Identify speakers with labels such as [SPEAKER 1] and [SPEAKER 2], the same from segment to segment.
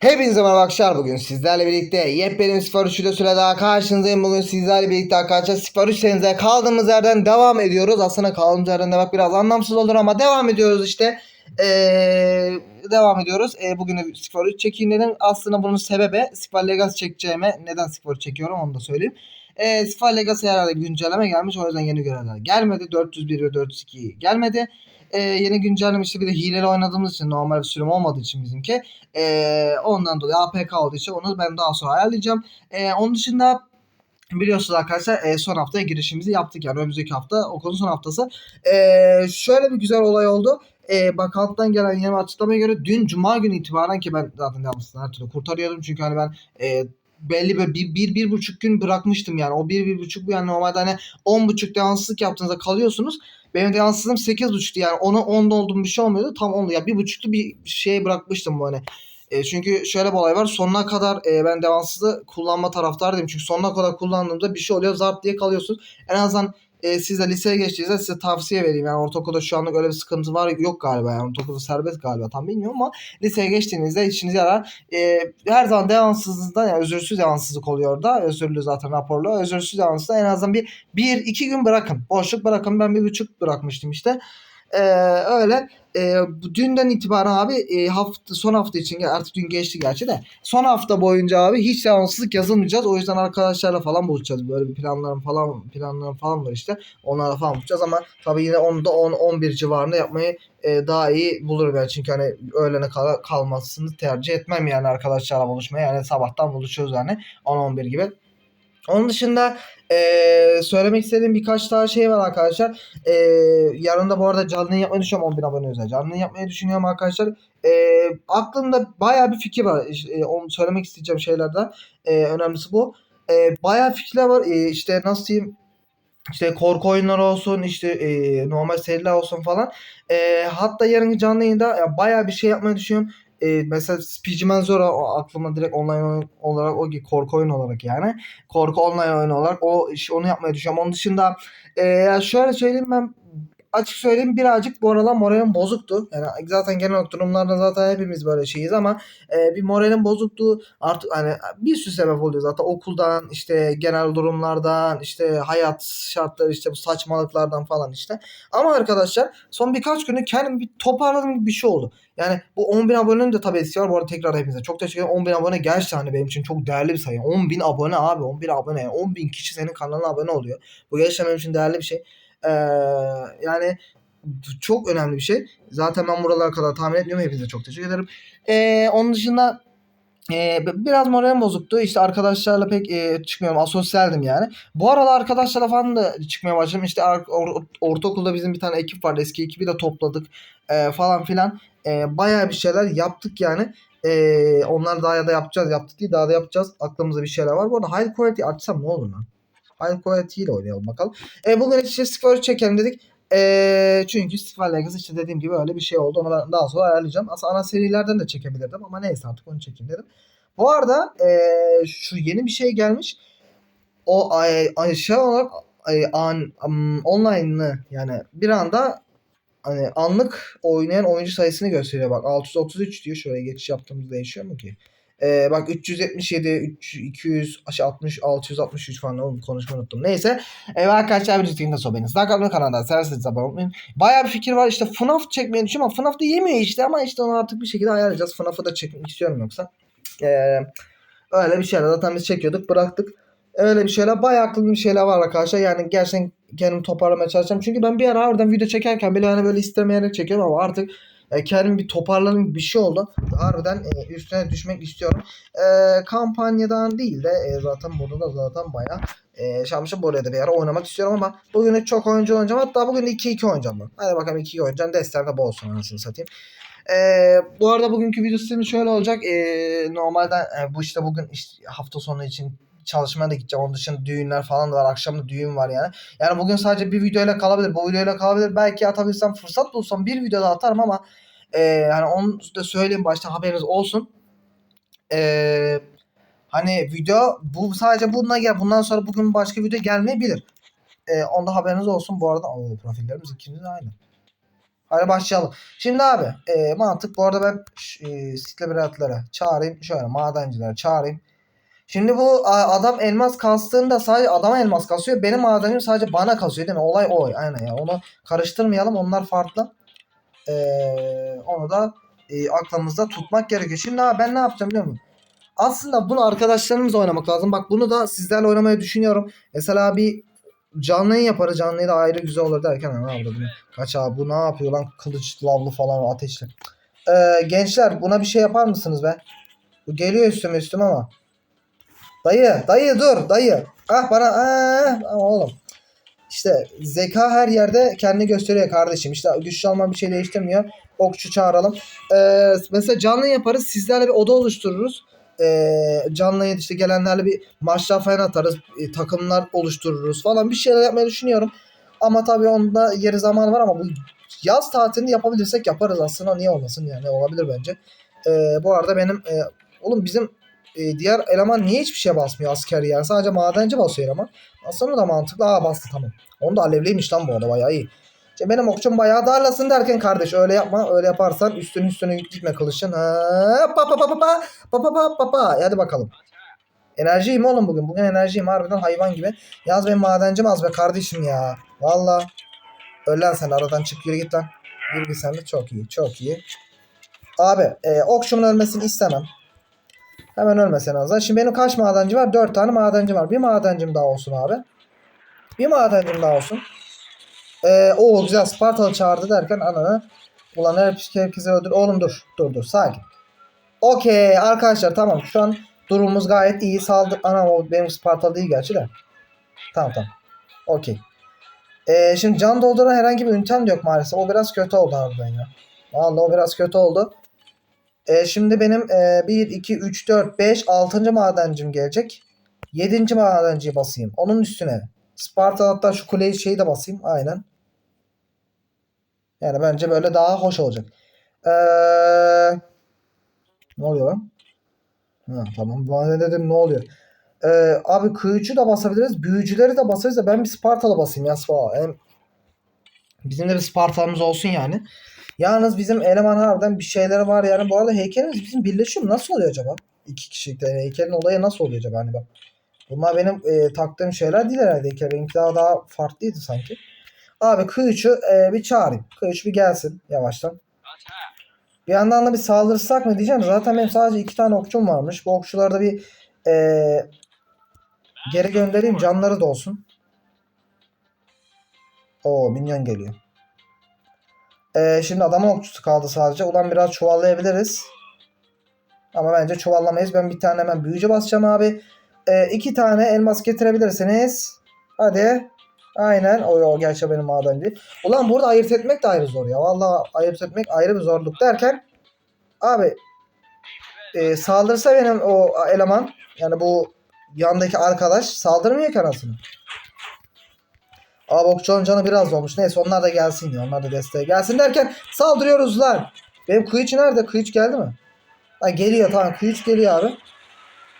[SPEAKER 1] Hepinize merhaba arkadaşlar bugün sizlerle birlikte yepyeni Spor 3 süre daha karşınızdayım. Bugün sizlerle birlikte arkadaşlar 3 serimize kaldığımız yerden devam ediyoruz. Aslında kaldığımız yerden demek biraz anlamsız olur ama devam ediyoruz işte. Ee, devam ediyoruz. Ee, bugün de 3 çekeyim dedim. Aslında bunun sebebi Spor Legacy çekeceğime neden 3 çekiyorum onu da söyleyeyim. Ee, Spor Legacy herhalde güncelleme gelmiş. O yüzden yeni görevler gelmedi. 401 ve 402 gelmedi. Ee, yeni güncelleme bir de hileli oynadığımız için normal bir sürüm olmadığı için bizimki. Ee, ondan dolayı APK olduğu için onu ben daha sonra ayarlayacağım. Ee, onun dışında biliyorsunuz arkadaşlar e, son haftaya girişimizi yaptık yani önümüzdeki hafta okulun son haftası. Ee, şöyle bir güzel olay oldu. Ee, bakanlıktan gelen yeni açıklamaya göre dün cuma günü itibaren ki ben zaten devamlısını her türlü kurtarıyordum çünkü hani ben e, belli bir, bir, bir, bir buçuk gün bırakmıştım yani o bir, bir buçuk yani normalde hani on buçuk devamsızlık yaptığınızda kalıyorsunuz. Benim sekiz buçuktu yani ona onda olduğum bir şey olmuyordu tam onda ya bir buçuktu bir şey bırakmıştım bu hani. E, çünkü şöyle bir olay var. Sonuna kadar e, ben devamsızlığı kullanma taraftarıyım. Çünkü sonuna kadar kullandığımda bir şey oluyor. Zart diye kalıyorsunuz. En azından e, siz de liseye geçtiğinizde size tavsiye vereyim. Yani ortaokulda şu anlık öyle bir sıkıntı var yok galiba. Yani ortaokulda serbest galiba tam bilmiyorum ama liseye geçtiğinizde işinize yarar. E, her zaman devamsızlıktan yani özürsüz devamsızlık oluyor da. Özürlü zaten raporlu. Özürsüz devamsızlıkta en azından bir, bir iki gün bırakın. Boşluk bırakın. Ben bir buçuk bırakmıştım işte. Ee, öyle. Bu dünden itibaren abi e, hafta son hafta için artık dün geçti gerçi de son hafta boyunca abi hiç devamsızlık yazılmayacağız. O yüzden arkadaşlarla falan buluşacağız. Böyle bir planlarım falan planlarım falan var işte. Onlarla falan buluşacağız ama tabii yine 10'da 10 11 civarında yapmayı e, daha iyi bulurum yani. Çünkü hani öğlene kal kalmasını tercih etmem yani arkadaşlarla buluşmaya. Yani sabahtan buluşuyoruz yani 10 11 gibi. Onun dışında eee, söylemek istediğim birkaç daha şey var arkadaşlar. Eee yarın da bu arada canlı yapmayı düşünüyorum 10.000 abone özel. Canlı yapmayı düşünüyorum arkadaşlar. Eee aklımda baya bir fikir var. Eee, onu söylemek isteyeceğim şeylerden. Eee önemlisi bu. Eee baya fikirler var. Eee işte nasıl diyeyim işte korku oyunları olsun işte eee, normal seriler olsun falan. Eee, hatta yarınki canlı yayında ya, bayağı bir şey yapmayı düşünüyorum. Eee, mesela Speedman Zora o aklıma direkt online oyun olarak o korku oyunu olarak yani. Korku online oyunu olarak o onu yapmayı düşünüyorum. Onun dışında eee, şöyle söyleyeyim ben açık söyleyeyim birazcık bu aralar moralim bozuktu. Yani zaten genel olarak durumlarda zaten hepimiz böyle şeyiz ama e, bir moralim bozuktu. Artık hani bir sürü sebep oluyor zaten okuldan işte genel durumlardan işte hayat şartları işte bu saçmalıklardan falan işte. Ama arkadaşlar son birkaç günü kendimi bir toparladığım gibi bir şey oldu. Yani bu 10 bin abonenin de tabii etkisi var. Bu arada tekrar hepinize çok teşekkür ederim. 10 bin abone gerçekten hani benim için çok değerli bir sayı. 10 bin abone abi 10 bin abone. Yani 10 bin kişi senin kanalına abone oluyor. Bu gerçekten benim için değerli bir şey. Yani çok önemli bir şey. Zaten ben buralara kadar tahmin etmiyorum. Hepinize çok teşekkür ederim. Ee, onun dışında e, biraz moralim bozuktu. İşte arkadaşlarla pek e, çıkmıyorum. Asosyaldim yani. Bu arada arkadaşlarla falan da çıkmaya başladım. İşte or- ortaokulda bizim bir tane ekip vardı. Eski ekibi de topladık e, falan filan. E, bayağı bir şeyler yaptık yani. E, onlar daha ya da yapacağız. Yaptık değil daha da yapacağız. Aklımızda bir şeyler var. Bu arada high quality açsam ne olur lan? Quality ile oynayalım bakalım. E, bugün işte Square çekelim dedik. E, çünkü Square Legacy işte dediğim gibi öyle bir şey oldu. Onu ben daha sonra ayarlayacağım. Aslında ana serilerden de çekebilirdim ama neyse artık onu çekeyim dedim. Bu arada e, şu yeni bir şey gelmiş. O ay, şey olarak ay, an, um, online'ı yani bir anda hani anlık oynayan oyuncu sayısını gösteriyor. Bak 633 diyor. Şöyle geçiş yaptığımızda değişiyor mu ki? Ee, bak 377, 300, 200, 60, 663 falan oğlum konuşmayı unuttum. Neyse. Evet arkadaşlar bir ciddiğinde sohbetiniz. Daha kalın kanalda serseniz abone olmayın. Bayağı bir fikir var. İşte FNAF çekmeyi düşünüyorum ama FNAF da yemiyor işte ama işte onu artık bir şekilde ayarlayacağız. FNAF'ı da çekmek istiyorum yoksa. Ee, öyle bir şeyler. Zaten biz çekiyorduk bıraktık. Öyle bir şeyler. Bayağı aklımda bir şeyler var arkadaşlar. Yani gerçekten kendimi toparlamaya çalışacağım. Çünkü ben bir ara oradan video çekerken bile hani böyle istemeyerek çekiyorum ama artık e, kendimi bir toparladım bir şey oldu. Harbiden e, üstüne düşmek istiyorum. E, kampanyadan değil de e, zaten burada da zaten bayağı e, şamışım buraya da bir ara oynamak istiyorum ama bugün çok oyuncu oynayacağım. Hatta bugün 2-2 oynayacağım ben. Hadi bakalım 2-2 oynayacağım. Destek de bol olsun anasını satayım. Ee, bu arada bugünkü video sistemi şöyle olacak. Ee, normalde e, bu işte bugün işte hafta sonu için çalışmaya da gideceğim. Onun dışında düğünler falan da var. Akşam da düğün var yani. Yani bugün sadece bir videoyla kalabilir. Bu videoyla kalabilir. Belki atabilsem fırsat bulsam bir video daha atarım ama e, yani onu da söyleyeyim başta haberiniz olsun. E, hani video bu sadece bununla gel. Bundan sonra bugün başka video gelmeyebilir. E, onda haberiniz olsun. Bu arada o profillerimiz ikimiz aynı. Hadi başlayalım. Şimdi abi e, mantık bu arada ben e, siklebiratlara çağırayım. Şöyle madencileri çağırayım. Şimdi bu adam elmas kastığında sadece adama elmas kasıyor. Benim madencim sadece bana kasıyor değil mi? Olay o. Aynen ya. Onu karıştırmayalım. Onlar farklı. Ee, onu da e, aklımızda tutmak gerekiyor. Şimdi abi ben ne yapacağım biliyor musun? Aslında bunu arkadaşlarımızla oynamak lazım. Bak bunu da sizlerle oynamayı düşünüyorum. Mesela bir canlı yayın yaparız. Canlı yayın da ayrı güzel olur derken ne yapalım? Kaç abi bu ne yapıyor lan? Kılıç lavlı falan ateşli. Ee, gençler buna bir şey yapar mısınız be? Bu geliyor üstüme üstüme ama. Dayı, dayı dur, dayı. Ah bana, ah, ah, oğlum. İşte zeka her yerde kendini gösteriyor kardeşim. İşte güçlü alman bir şey değiştirmiyor. Okçu çağıralım. Ee, mesela canlı yaparız. Sizlerle bir oda oluştururuz. Ee, canlı işte gelenlerle bir maçlar falan atarız. e, takımlar oluştururuz falan. Bir şeyler yapmayı düşünüyorum. Ama tabii onda yeri zaman var ama bu yaz tatilini yapabilirsek yaparız aslında. Niye olmasın yani olabilir bence. Ee, bu arada benim e, oğlum bizim e, diğer eleman niye hiçbir şey basmıyor asker yani sadece madenci basıyor eleman. Aslında da mantıklı. Aa bastı tamam. Onu da alevliymiş lan bu arada bayağı iyi. İşte benim okçum bayağı darlasın derken kardeş öyle yapma. Öyle yaparsan üstün üstüne gitme kılıçın. Ha, pa pa pa pa pa pa pa pa pa pa. Hadi bakalım. Enerjiyim oğlum bugün. Bugün enerjiyim harbiden hayvan gibi. Yaz benim madencim az be kardeşim ya. Valla. Öl sen aradan çık yürü git lan. Yürü sen de çok iyi çok iyi. Abi e, okçumun ölmesini istemem. Hemen ölmesen azar. Şimdi benim kaç madenci var? 4 tane madenci var. Bir madencim daha olsun abi. Bir madencim daha olsun. Ee, o güzel Spartalı çağırdı derken ananı ulan her herkese öldür. Oğlum dur. Dur dur sakin. Okey arkadaşlar tamam şu an durumumuz gayet iyi. Saldır. Ana o benim Spartalı değil gerçi de. Tamam tamam. Okey. Ee, şimdi can dolduran herhangi bir üntem de yok maalesef. O biraz kötü oldu harbiden ya. Vallahi o biraz kötü oldu. E, şimdi benim e, 1, 2, 3, 4, 5, 6. madencim gelecek. 7. madenciyi basayım. Onun üstüne. Sparta hatta şu kuleyi şeyi de basayım. Aynen. Yani bence böyle daha hoş olacak. Eee ne oluyor lan? Ha, tamam. Ben de dedim ne oluyor? Ee, abi kıyıcı da basabiliriz. Büyücüleri de basarız da ben bir Spartalı basayım ya. Hem bizim de bir Spartalımız olsun yani. Yalnız bizim eleman harbiden bir şeyleri var yani. Bu arada heykelimiz bizim birleşiyor mu? Nasıl oluyor acaba? İki kişilikte heykelin olayı nasıl oluyor acaba? Hani bak. Bunlar benim e, taktığım şeyler değil herhalde heykel. Benimki daha, daha farklıydı sanki. Abi Kıyıç'ı e, bir çağırayım. Kıyıç bir gelsin yavaştan. Bir yandan da bir saldırsak mı diyeceğim. Zaten benim sadece iki tane okçum varmış. Bu okçuları da bir e, geri göndereyim. Canları da olsun. Oo minyon geliyor. Ee, şimdi adamın okçusu kaldı sadece. Ulan biraz çuvallayabiliriz. Ama bence çuvallamayız. Ben bir tane hemen büyücü basacağım abi. Ee, iki tane elmas getirebilirsiniz. Hadi. Aynen. O, o gerçi benim madenci. Ulan burada ayırt etmek de ayrı zor ya. Vallahi ayırt etmek ayrı bir zorluk derken abi e, saldırsa benim o eleman yani bu yandaki arkadaş saldırmıyor ki anasını. Abi canı biraz olmuş. Neyse onlar da gelsin ya. Onlar da desteğe gelsin derken saldırıyoruz lan. Benim kıyıç nerede? Kıyıç geldi mi? Ha geliyor tamam. Kıyıç geliyor abi.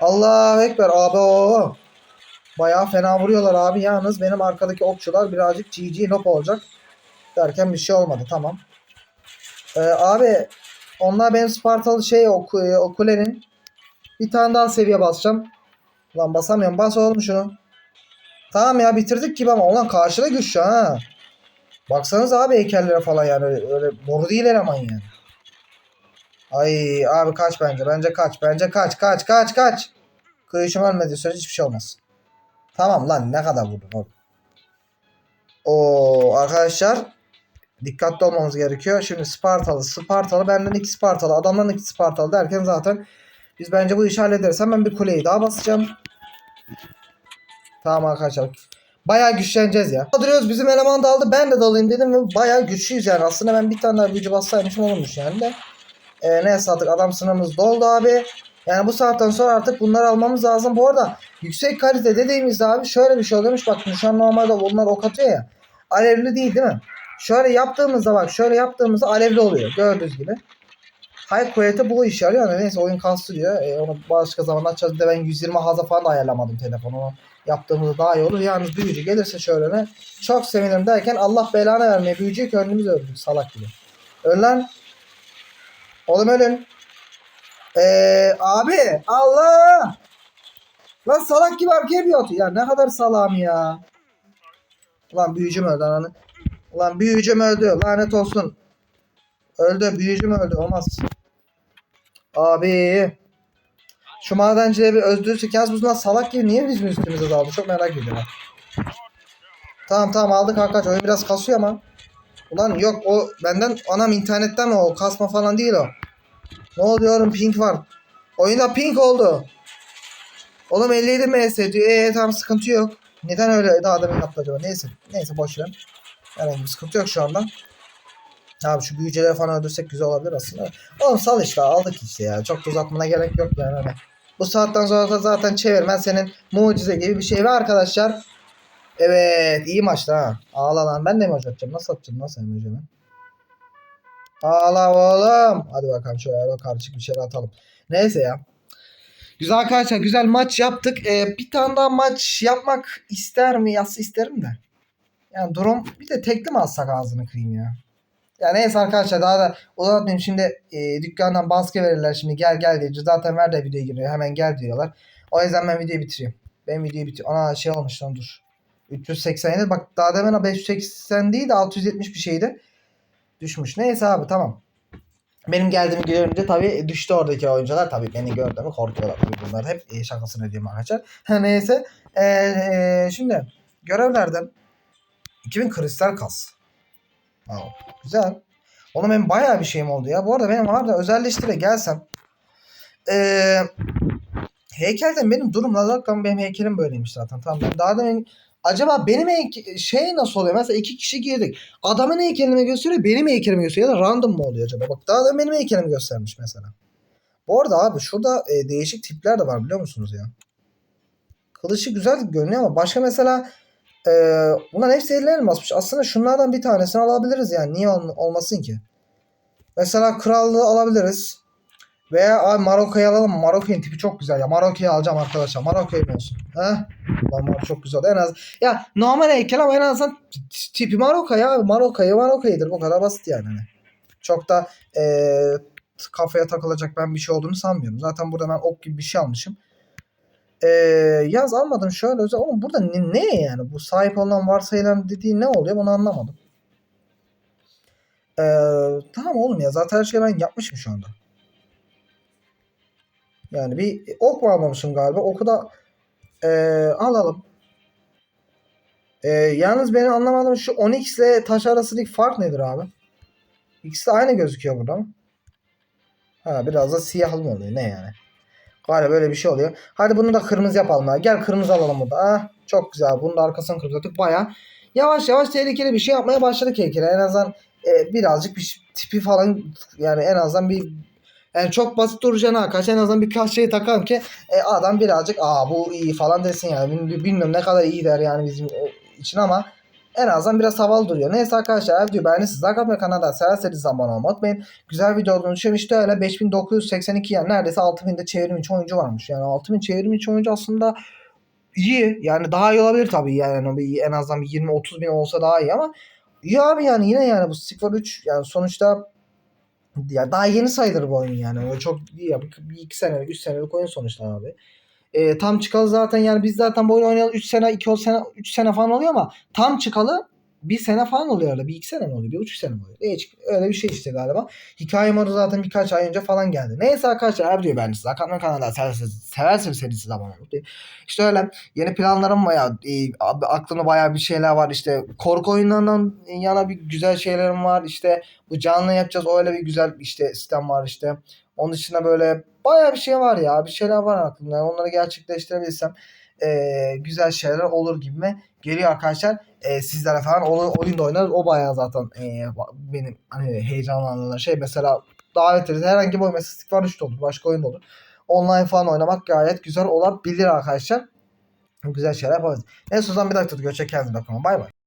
[SPEAKER 1] Allahu Ekber abi o. Bayağı fena vuruyorlar abi. Yalnız benim arkadaki okçular birazcık GG nop olacak. Derken bir şey olmadı. Tamam. Ee, abi onlar benim Spartalı şey o, kulenin bir tane daha seviye basacağım. Lan basamıyorum. Bas oğlum şunu. Tamam ya bitirdik gibi ama ulan karşıda güçlü ha. Baksanız abi heykellere falan yani öyle boru değil eleman yani. Ay abi kaç bence bence kaç bence kaç kaç kaç kaç. Kıyışım ölmediği sürece hiçbir şey olmaz. Tamam lan ne kadar vurdum oğlum. Oo arkadaşlar dikkatli olmamız gerekiyor. Şimdi Spartalı Spartalı benden iki Spartalı adamdan iki Spartalı derken zaten biz bence bu işi hallederiz. Hemen bir kuleyi daha basacağım. Tamam arkadaşlar. Bayağı güçleneceğiz ya. Duruyoruz bizim eleman da aldı. Ben de dalayım dedim ve bayağı güçlüyüz yani. Aslında ben bir tane daha büyücü bassaymışım olmuş yani de. Ee, neyse artık adam sınırımız doldu abi. Yani bu saatten sonra artık bunları almamız lazım. Bu arada yüksek kalite dediğimizde abi şöyle bir şey oluyormuş. Bak şu an normalde bunlar ok atıyor ya. Alevli değil değil mi? Şöyle yaptığımızda bak şöyle yaptığımızda alevli oluyor. Gördüğünüz gibi. High quality bu iş yarıyor. Neyse oyun kastırıyor. E, onu başka zaman açacağız. De ben 120 haza falan da ayarlamadım telefonu. Yaptığımızda daha iyi olur. Yalnız büyücü gelirse şöyle ne? Çok sevinirim derken Allah belanı vermeye büyücüyü kendimiz öldürdük salak gibi. Öl lan. Oğlum ölün. Eee abi Allah. Lan salak gibi arkaya bir atıyor. Ya ne kadar salam ya. Ulan büyücüm öldü ananı. Ulan büyücüm öldü. Lanet olsun. Öldü. Büyücüm öldü. Olmaz. Abi. Şu madencileri bir öldürürsek yalnız bunlar salak gibi niye bizim üstümüze daldı? Çok merak ediyorum. Tamam tamam aldık arkadaş. Oyun biraz kasıyor ama. Ulan yok o benden anam internetten o kasma falan değil o. Ne oluyor oğlum pink var. Oyunda pink oldu. Oğlum 57 MS diyor. Eee tamam sıkıntı yok. Neden öyle daha da yaptı acaba? Neyse. Neyse boş ver. Herhangi bir sıkıntı yok şu anda. Abi şu büyücüleri falan öldürsek güzel olabilir aslında. Oğlum sal işte aldık işte ya. Çok da uzatmana gerek yok yani. Hani. Bu saatten sonra zaten çevirmen senin mucize gibi bir şey var arkadaşlar. Evet iyi maçtı ha. Ağla lan ben de emoji atacağım. Nasıl atacağım nasıl emojimi? Ağla oğlum. Hadi bakalım şöyle karışık bir şeyler atalım. Neyse ya. Güzel arkadaşlar güzel maç yaptık. Ee, bir tane daha maç yapmak ister mi? Yası isterim de. Yani durum bir de tekli mi alsak ağzını kırayım ya. Ya neyse arkadaşlar daha da uzatmayayım. Şimdi e, dükkandan baskı verirler şimdi gel gel diye. Zaten ver de videoya giriyor. Hemen gel diyorlar. O yüzden ben videoyu bitireyim. Ben videoyu bitiriyorum. Ana şey olmuş lan dur. 387 bak daha demin 580 değil de 670 bir şeydi. Düşmüş. Neyse abi tamam. Benim geldiğimi görünce tabii düştü oradaki oyuncular. Tabii beni gördü mü korkuyorlar. Tabii Bunlar hep e, şakasını ediyorum arkadaşlar. Neyse. Ee, şimdi görevlerden 2000 kristal kas. Aa, güzel. Oğlum benim bayağı bir şeyim oldu ya. Bu arada benim da özelleştire gelsem. Ee, heykelden benim durumla alakalı benim heykelim böyleymiş zaten. Tamam ben daha demin acaba benim heyke- şey nasıl oluyor? Mesela iki kişi girdik. Adamın heykelini gösteriyor benim heykelimi gösteriyor ya da random mı oluyor acaba? Bak daha da benim heykelimi göstermiş mesela. Bu arada abi şurada e, değişik tipler de var biliyor musunuz ya? Kılıçı güzel görünüyor ama başka mesela e, bunlar hepsi ellerine basmış. Aslında şunlardan bir tanesini alabiliriz yani. Niye ol- olmasın ki? Mesela krallığı alabiliriz. Veya abi Marokko'yu alalım. Marokko'nun tipi çok güzel ya. Marokko'yu alacağım arkadaşlar. Marokko'yu olsun? Heh. Ulan çok güzel. En az ya normal heykel ama en azından tipi Marokko ya. Marokko'yu Marokko'yudur. Bu kadar basit yani. Hani. Çok da eee, kafaya takılacak ben bir şey olduğunu sanmıyorum. Zaten burada ben ok gibi bir şey almışım. Eee yaz almadım şöyle özel. Oğlum burada ne, ne yani? Bu sahip olunan varsayılan dediği ne oluyor? Bunu anlamadım. Eee tamam oğlum ya. Zaten her şeyi ben yapmışım şu anda. Yani bir ok mu almamışım galiba. Oku da eee, alalım. Eee, yalnız benim anlamadığım şu 10x ile taş arasındaki fark nedir abi? İkisi de aynı gözüküyor burada mı? Ha biraz da siyahlı mı oluyor? Ne yani? Galiba böyle bir şey oluyor. Hadi bunu da kırmızı yapalım ya. Gel kırmızı alalım burada. Ah, çok güzel. Bunun da arkasını kırmızı attık. Baya yavaş yavaş tehlikeli bir şey yapmaya başladık heykele. En azından e, birazcık bir tipi falan yani en azından bir yani çok basit duracağına arkadaş en azından birkaç şey takalım ki e, adam birazcık aa bu iyi falan desin yani. Bil- Bilmiyorum ne kadar iyi der yani bizim e, için ama en azından biraz havalı duruyor. Neyse arkadaşlar videoyu beğendiyseniz like atmayı kanalda severseniz abone olmayı. Güzel video olduğunu düşünüyorum. İşte öyle 5982 yani neredeyse 6000'de çevrim içi oyuncu varmış. Yani 6000 çevrim içi oyuncu aslında iyi. Yani daha iyi olabilir tabii. Yani bir- en azından bir 20-30 bin olsa daha iyi ama iyi abi yani yine yani bu Stick 3 yani sonuçta ya daha yeni sayılır bu oyun yani. Öyle çok iyi ya. Bir, bir iki senelik, üç senelik oyun sonuçta abi. E, tam çıkalı zaten yani biz zaten bu oyunu oynayalı 3 sene, 2 sene, 3 sene falan oluyor ama tam çıkalı bir sene falan oluyor öyle. Bir iki sene mi oluyor? Bir buçuk sene mi oluyor? Hiç, öyle bir şey işte galiba. Hikaye modu zaten birkaç ay önce falan geldi. Neyse arkadaşlar her videoyu beğendiyseniz Hakan kanalda severseniz, severseniz serisi olmayı İşte öyle yeni planlarım bayağı e, aklımda bayağı bir şeyler var. İşte korku oyunlarından yana bir güzel şeylerim var. İşte bu canlı yapacağız. Öyle bir güzel işte sistem var işte. Onun dışında böyle bayağı bir şey var ya. Bir şeyler var aklımda. Yani onları gerçekleştirebilirsem e, güzel şeyler olur gibime geliyor arkadaşlar. E, sizlere falan oyun, oyun da oynarız. O bayağı zaten e, benim hani heyecanlandığım şey. Mesela davet ederiz. Herhangi bir oyun mesela Stick var 3 olur. Başka oyun olur. Online falan oynamak gayet güzel olabilir arkadaşlar. Güzel şeyler yaparız. Neyse o zaman bir dakika görüşürüz. Kendinize bakın. Bay bay.